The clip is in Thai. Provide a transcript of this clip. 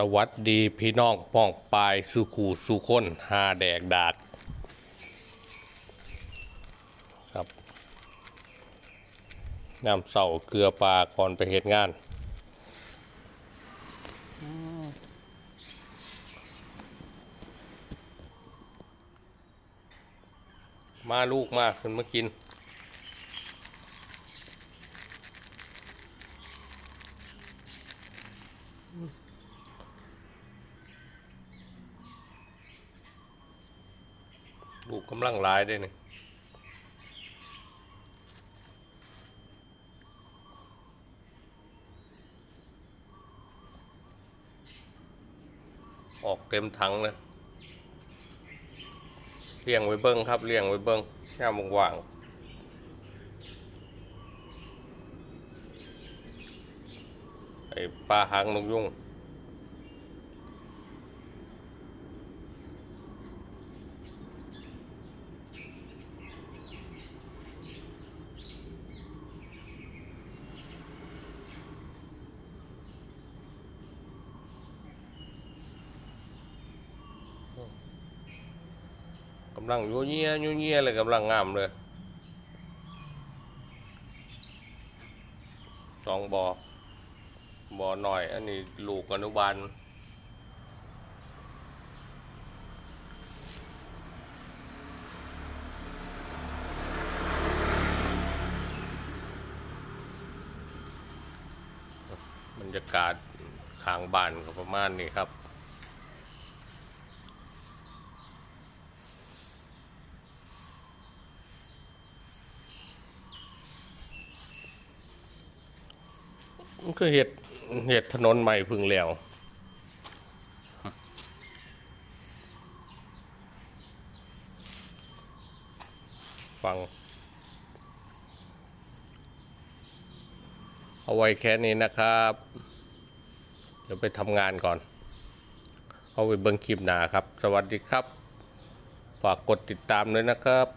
สวัสดีพี่น้องป้องปายสุขูสุคนหาแดกดาดครับน้ำเสาเกลือปลาก่อนไปเหตุงานมาลูกมาขึ้นมากิน ลูกกำลังร้ายด้วยนี่ออกเต็มถังเลยเลี้ยงไว้เบิ้งครับเลี้ยงไว้เบิ้งย่ามว่างไอ้ปลาหางนกยุง ลังยัวเยียยัวเยียเลยกำลังงามเลยสองบอ่อบ่อหน่อย อันนี้ลูกอนุบาลบรรยากาศข้างบ้านก็ประมาณนี้ครับ มันคือเห็ดเห็ดถนนใหม่พึ่งแล้วฟัง เอาไว้แค่นี้นะครับ เดี๋ยวไปทำงานก่อน เอาไปเบิ่งคลิปหนาครับ สวัสดีครับ ฝากกดติดตามด้วยนะครับ